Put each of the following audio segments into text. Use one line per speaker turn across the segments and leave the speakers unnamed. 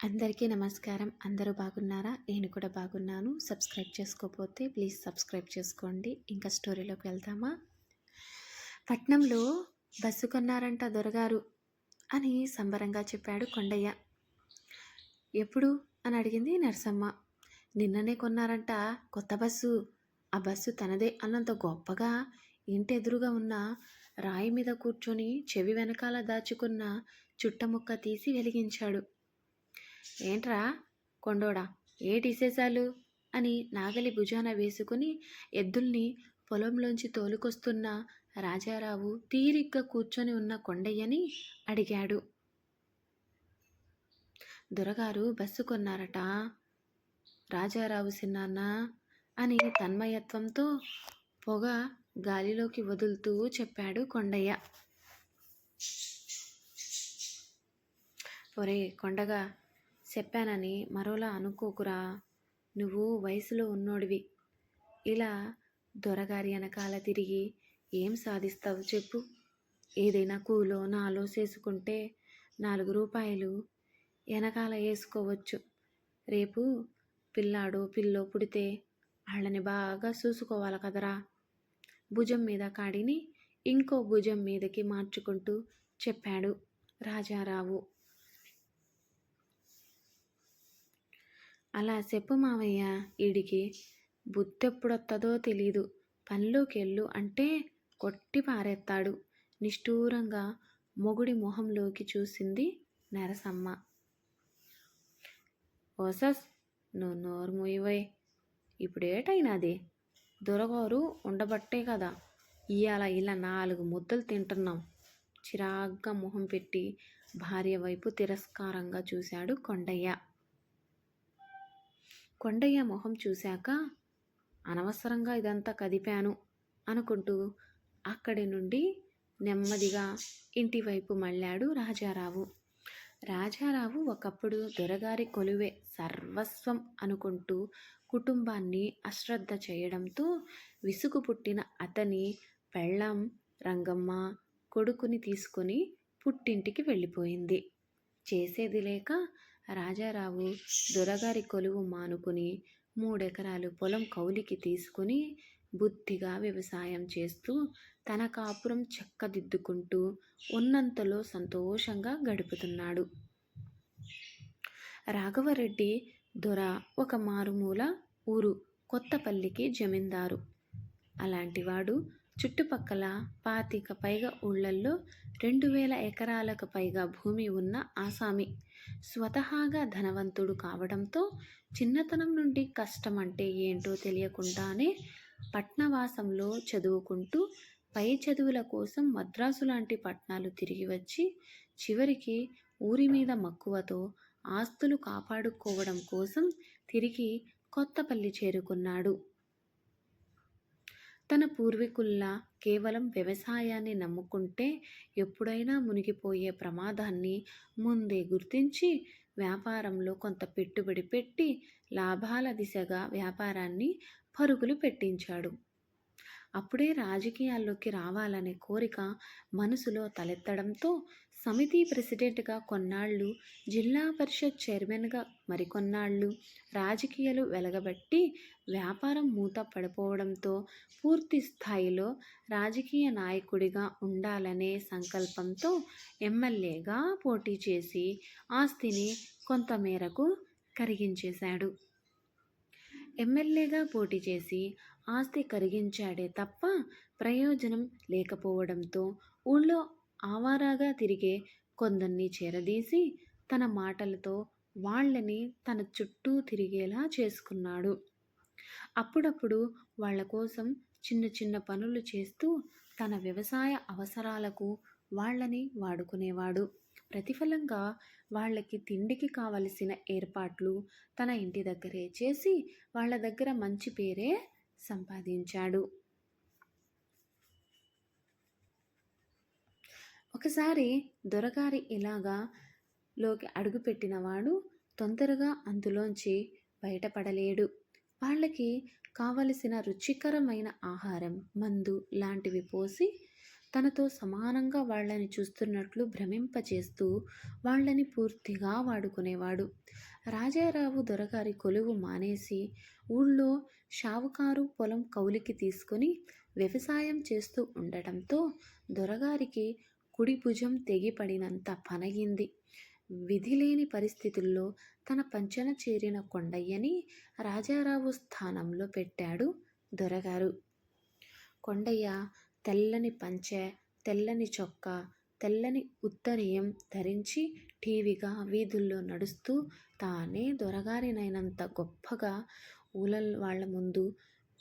అందరికీ నమస్కారం. అందరూ బాగున్నారా? నేను కూడా బాగున్నాను. సబ్స్క్రైబ్ చేసుకోకపోతే ప్లీజ్ సబ్స్క్రైబ్ చేసుకోండి. ఇంకా స్టోరీలోకి వెళ్తామా? పట్నంలో బస్సు కొన్నారంట దొరగారు అని సంబరంగా చెప్పాడు కొండయ్య. ఎప్పుడు? అని అడిగింది నరసమ్మ. నిన్ననే కొన్నారంట కొత్త బస్సు. ఆ బస్సు తనదే అన్నంత గొప్పగా ఇంటి ఎదురుగా ఉన్న రాయి మీద కూర్చొని చెవి వెనకాల దాచుకున్న చుట్టముక్క తీసి వెలిగించాడు. ఏంట్రా కొండోడా? ఏటి విశేషాలు? అని నాగలి భుజాన వేసుకుని ఎద్దుల్ని పొలంలోంచి తోలుకొస్తున్న రాజారావు తీరిగ్గా కూర్చొని ఉన్న కొండయ్యని అడిగాడు. దొరగారు బస్సు కొన్నారట. రాజారావు సిన్నాన్న అని తన్మయత్వంతో పొగ గాలిలోకి వదులుతూ చెప్పాడు కొండయ్య. ఒరే కొండగా చెప్పానని మరోలా అనుకోకురా నువ్వు వయసులో ఉన్నోడివి. ఇలా దొరగారి వెనకాల తిరిగి ఏం సాధిస్తావు చెప్పు. ఏదైనా కూలో నాలో చేసుకుంటే నాలుగు రూపాయలు వెనకాల వేసుకోవచ్చు. రేపు పిల్లాడో పిల్లో పుడితే వాళ్ళని బాగా చూసుకోవాలి కదరా. భుజం మీద కాడిని ఇంకో భుజం మీదకి మార్చుకుంటూ చెప్పాడు రాజారావు. అలా చెప్పు మావయ్య ఈడికి. బుద్ధెప్పుడొత్తదో తెలీదు. పనిలోకెళ్ళు అంటే కొట్టి పారేస్తాడు నిష్ఠూరంగా మొగుడి మొహంలోకి చూసింది నరసమ్మ. ఓసస్ నువ్వు నోరు మూయవై. ఇప్పుడేటైనాది దొరగారు ఉండబట్టే కదా. ఇవాళ ఇలా నాలుగు ముద్దలు తింటున్నాం. చిరాగ్గా మొహం పెట్టి భార్య వైపు తిరస్కారంగా చూశాడు కొండయ్య. కొండయ్య మొహం చూశాక అనవసరంగా ఇదంతా కదిపాను అనుకుంటూ అక్కడి నుండి నెమ్మదిగా ఇంటి వైపు మళ్ళాడు రాజారావు. రాజారావు ఒకప్పుడు దొరగారి కొలువే సర్వస్వం అనుకుంటూ కుటుంబాన్ని అశ్రద్ధ చేయడంతో విసుగు పుట్టిన అతని పెళ్ళం రంగమ్మ కొడుకుని తీసుకొని పుట్టింటికి వెళ్ళిపోయింది. చేసేది లేక రాజారావు దొరగారి కొలువు మానుకుని మూడెకరాలు పొలం కౌలికి తీసుకుని బుద్ధిగా వ్యవసాయం చేస్తూ తన కాపురం చెక్కదిద్దుకుంటూ ఉన్నంతలో సంతోషంగా గడుపుతున్నాడు. రాఘవరెడ్డి దొర ఒక మారుమూల ఊరు కొత్తపల్లికి జమీందారు. అలాంటివాడు చుట్టుపక్కల పాతిక పైగా ఊళ్ళల్లో రెండు వేల ఎకరాలకు పైగా భూమి ఉన్న ఆసామి స్వతహాగా ధనవంతుడు కావడంతో చిన్నతనం నుండి కష్టం అంటే ఏంటో తెలియకుండానే పట్నవాసంలో చదువుకుంటూ పై చదువుల కోసం మద్రాసు లాంటి పట్టణాలు తిరిగి వచ్చి చివరికి ఊరి మీద మక్కువతో ఆస్తులు కాపాడుకోవడం కోసం తిరిగి కొత్తపల్లి చేరుకున్నాడు. తన పూర్వీకుల్లా కేవలం వ్యవసాయాన్ని నమ్ముకుంటే ఎప్పుడైనా మునిగిపోయే ప్రమాదాన్ని ముందే గుర్తించి వ్యాపారంలో కొంత పెట్టుబడి పెట్టి లాభాల దిశగా వ్యాపారాన్ని పరుగులు పెట్టించాడు. అప్పుడే రాజకీయాల్లోకి రావాలనే కోరిక మనసులో తలెత్తడంతో సమితి ప్రెసిడెంట్గా కొన్నాళ్ళు జిల్లా పరిషత్ చైర్మన్గా మరికొన్నాళ్ళు రాజకీయాలు వెలగబట్టి వ్యాపారం మూత పడిపోవడంతో పూర్తి స్థాయిలో రాజకీయ నాయకుడిగా ఉండాలనే సంకల్పంతో ఎమ్మెల్యేగా పోటీ చేసి ఆస్తిని కొంతమేరకు కరిగించేశాడు. ఎమ్మెల్యేగా పోటీ చేసి ఆస్తి కరిగించాడే తప్ప ప్రయోజనం లేకపోవడంతో ఊళ్ళో ఆవారాగా తిరిగే కొందరిని చేరదీసి తన మాటలతో వాళ్ళని తన చుట్టూ తిరిగేలా చేసుకున్నాడు. అప్పుడప్పుడు వాళ్ళ కోసం చిన్న చిన్న పనులు చేస్తూ తన వ్యవసాయ అవసరాలకు వాళ్ళని వాడుకునేవాడు. ప్రతిఫలంగా వాళ్ళకి తిండికి కావలసిన ఏర్పాట్లు తన ఇంటి దగ్గరే చేసి వాళ్ళ దగ్గర మంచి పేరే సంపాదించాడు. ఒకసారి దొరగారి ఇలాగా లోకి అడుగుపెట్టినవాడు తొందరగా అందులోంచి బయటపడలేడు. వాళ్ళకి కావలసిన రుచికరమైన ఆహారం మందు లాంటివి పోసి తనతో సమానంగా వాళ్ళని చూస్తున్నట్లు భ్రమింపచేస్తూ వాళ్ళని పూర్తిగా వాడుకునేవాడు. రాజారావు దొరగారి కొలువు మానేసి ఊళ్ళో షావుకారు పొలం కౌలికి తీసుకుని వ్యవసాయం చేస్తూ ఉండటంతో దొరగారికి కుడి భుజం తెగిపడినంత పనగింది. విధిలేని పరిస్థితుల్లో తన పంచన చేరిన కొండయ్యని రాజారావు స్థానంలో పెట్టాడు దొరగారు. కొండయ్య తెల్లని పంచె తెల్లని చొక్కా తెల్లని ఉత్తరీయం ధరించి టీవీగా వీధుల్లో నడుస్తూ తానే దొరగారినైనంత గొప్పగా ఊళ్ళ వాళ్ళ ముందు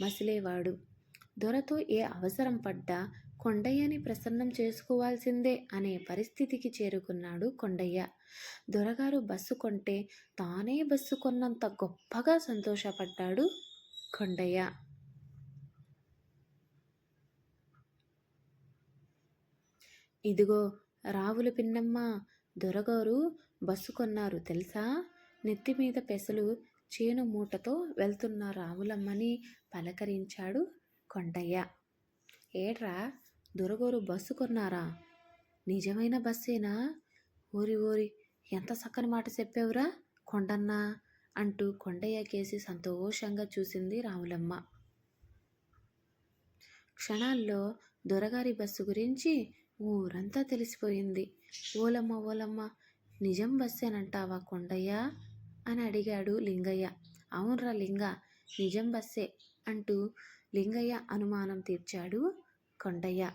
మసిలేవాడు. దొరతో ఏ అవసరం పడ్డా కొండయ్యని ప్రసన్నం చేసుకోవాల్సిందే అనే పరిస్థితికి చేరుకున్నాడు కొండయ్య. దొరగారు బస్సు కొంటే తానే బస్సు కొన్నంత గొప్పగా సంతోషపడ్డాడు కొండయ్య. ఇదిగో రావుల పిన్నమ్మ దొరగారు బస్సు కొన్నారు తెలుసా? నెత్తి మీద పెసలు చేను మూటతో వెళ్తున్న రావులమ్మని పలకరించాడు కొండయ్య. ఏడ్రా? దొరగోరు బస్సు కొన్నారా? నిజమైన బస్సేనా? ఓరి ఓరి ఎంత చక్కని మాట చెప్పావురా? కొండన్నా అంటూ కొండయ్య కేసి సంతోషంగా చూసింది రాములమ్మ క్షణాల్లో దొరగారి బస్సు గురించి ఊరంతా తెలిసిపోయింది. ఓలమ్మ ఓలమ్మ నిజం బస్సేనంటావా కొండయ్య? అని అడిగాడు లింగయ్య. అవునరా లింగ నిజం బస్సే అంటూ లింగయ్య అనుమానం తీర్చాడు కొండయ్య.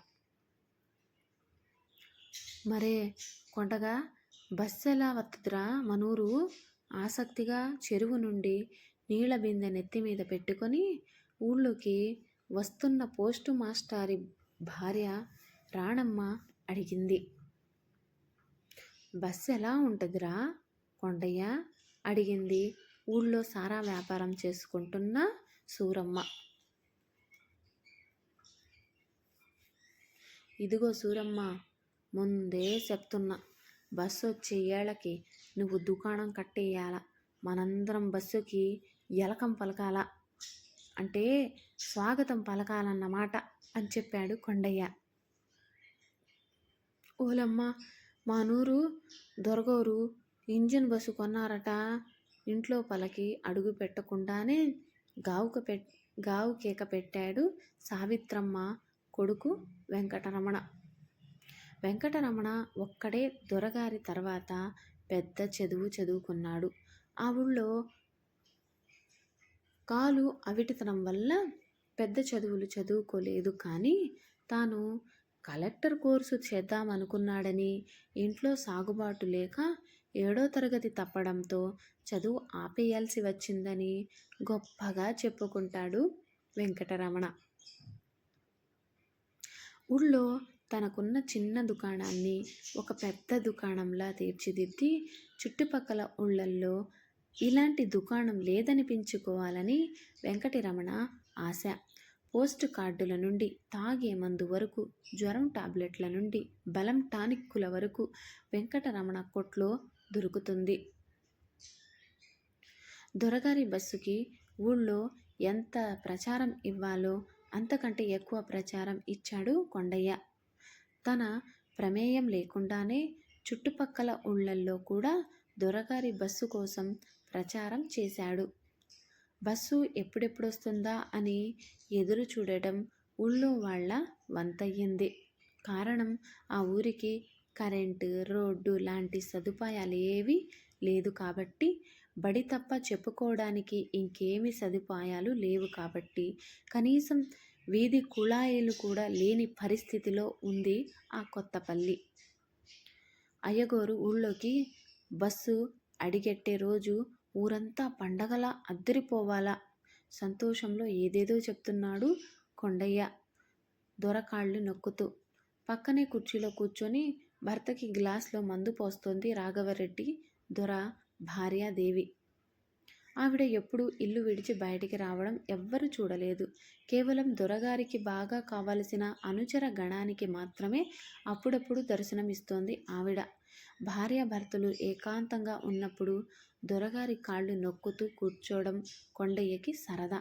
మరే కొండగా బస్సు ఎలా వత్తదురా మనూరు? ఆసక్తిగా చెరువు నుండి నీళ్ళ బిందె నెత్తి మీద పెట్టుకొని ఊళ్ళోకి వస్తున్న పోస్టు మాస్టారి భార్య రాణమ్మ అడిగింది. బస్సు ఎలా ఉంటుందిరా కొండయ్య? అడిగింది ఊళ్ళో సారా వ్యాపారం చేసుకుంటున్న సూరమ్మ. ఇదిగో సూరమ్మ ముందే చెప్తున్నా. బస్సు వచ్చే ఏళ్ళకి నువ్వు దుకాణం కట్టేయాల. మనందరం బస్సుకి ఎలకం పలకాల. అంటే స్వాగతం పలకాలన్నమాట అని చెప్పాడు కొండయ్య. ఓలమ్మ మా నూరు దొరగోరు ఇంజిన్ బస్సు కొన్నారట. ఇంట్లో పలకి అడుగు పెట్టకుండానే గావుక పె గావు కేక పెట్టాడు సావిత్రమ్మ కొడుకు వెంకటరమణ. వెంకటరమణ ఒక్కడే దొరగారి తర్వాత పెద్ద చదువు చదువుకున్నాడు. ఆ ఊళ్ళో కాలు అవిటితనం వల్ల పెద్ద చదువులు చదువుకోలేదు. కానీ తాను కలెక్టర్ కోర్సు చేద్దామనుకున్నాడని ఇంట్లో సాగుబాటు లేక ఏడో తరగతి తప్పడంతో చదువు ఆపేయాల్సి వచ్చిందని గొప్పగా చెప్పుకుంటాడు వెంకటరమణ. ఊళ్ళో తనకున్న చిన్న దుకాణాన్ని ఒక పెద్ద దుకాణంలా తీర్చిదిద్ది చుట్టుపక్కల ఊళ్ళల్లో ఇలాంటి దుకాణం లేదనిపించుకోవాలని వెంకటరమణ ఆశ. పోస్ట్ కార్డుల నుండి తాగే మందు వరకు జ్వరం టాబ్లెట్ల నుండి బలం టానిక్కుల వరకు వెంకటరమణ కొట్లో దొరుకుతుంది. దొరగారి బస్సుకి ఊళ్ళో ఎంత ప్రచారం ఇవ్వాలో అంతకంటే ఎక్కువ ప్రచారం ఇచ్చాడు కొండయ్య. తన ప్రమేయం లేకుండానే చుట్టుపక్కల ఊళ్ళల్లో కూడా దొరగారి బస్సు కోసం ప్రచారం చేశాడు. బస్సు ఎప్పుడెప్పుడొస్తుందా అని ఎదురు చూడటం ఊళ్ళో వాళ్ళ వంతయ్యింది. కారణం ఆ ఊరికి కరెంటు రోడ్డు లాంటి సదుపాయాలు ఏవి లేదు కాబట్టి బడి తప్ప చెప్పుకోవడానికి ఇంకేమి సదుపాయాలు లేవు కాబట్టి కనీసం వీధి కుళాయిలు కూడా లేని పరిస్థితిలో ఉంది ఆ కొత్తపల్లి. అయ్యగోరు ఊళ్ళోకి బస్సు అడిగెట్టే రోజు ఊరంతా పండగలా అద్దరిపోవాలా? సంతోషంలో ఏదేదో చెప్తున్నాడు కొండయ్య దొరకాళ్ళు నొక్కుతూ. పక్కనే కుర్చీలో కూర్చొని భర్తకి గ్లాస్లో మందు పోస్తోంది రాఘవరెడ్డి దొర భార్యాదేవి. ఆవిడ ఎప్పుడు ఇల్లు విడిచి బయటికి రావడం ఎవ్వరు చూడలేదు. కేవలం దొరగారికి బాగా కావలసిన అనుచర గణానికి మాత్రమే అప్పుడప్పుడు దర్శనమిస్తోంది ఆవిడ. భార్యాభర్తలు ఏకాంతంగా ఉన్నప్పుడు దొరగారి కాళ్ళు నొక్కుతూ కూర్చోవడం కొండయ్యకి సరదా.